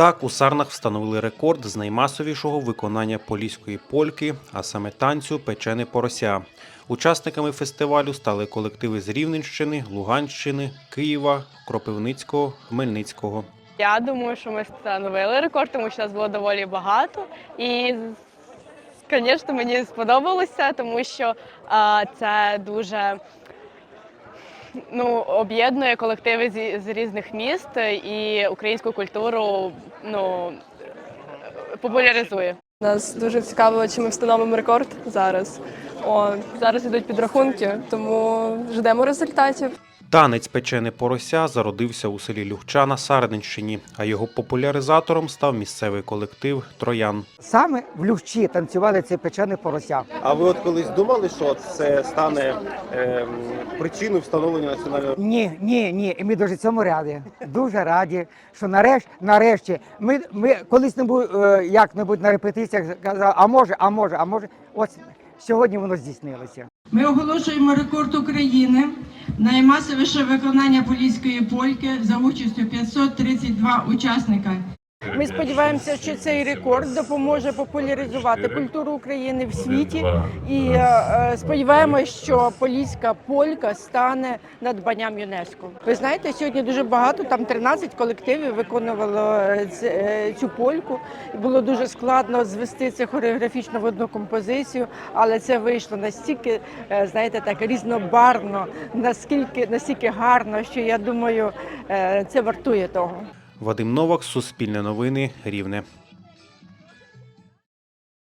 Так, у Сарнах встановили рекорд з наймасовішого виконання поліської польки, а саме танцю печене порося. Учасниками фестивалю стали колективи з Рівненщини, Луганщини, Києва, Кропивницького, Хмельницького. Я думаю, що ми встановили рекорд, тому що нас було доволі багато. І, звісно, мені сподобалося, тому що а, це дуже ну, об'єднує колективи з, з різних міст і українську культуру ну, популяризує. Нас дуже цікаво, чи ми встановимо рекорд зараз. О, зараз ідуть підрахунки, тому ждемо результатів. Танець печене порося зародився у селі Люхча на Сарненщині, а його популяризатором став місцевий колектив Троян. Саме в Люхчі танцювали цей печене порося. А ви от колись думали, що це стане ем, причиною встановлення національного Ні, ні, ні. І ми дуже цьому раді. Дуже раді, що нарешті, нарешті, ми, ми колись не е, як-небудь на репетиціях казали, а може, а може, а може. Ось сьогодні воно здійснилося. Ми оголошуємо рекорд України наймасовіше виконання поліської польки за участю 532 учасника. Ми сподіваємося, що цей рекорд допоможе популяризувати культуру України в світі, і е, е, сподіваємося, що поліська полька стане надбанням ЮНЕСКО. Ви знаєте, сьогодні дуже багато, там 13 колективів виконувало е, цю польку. І Було дуже складно звести це хореографічно в одну композицію, але це вийшло настільки, знаєте, так різнобарвно, наскільки настільки гарно, що я думаю, це вартує того. Вадим Новак, Суспільне новини, Рівне.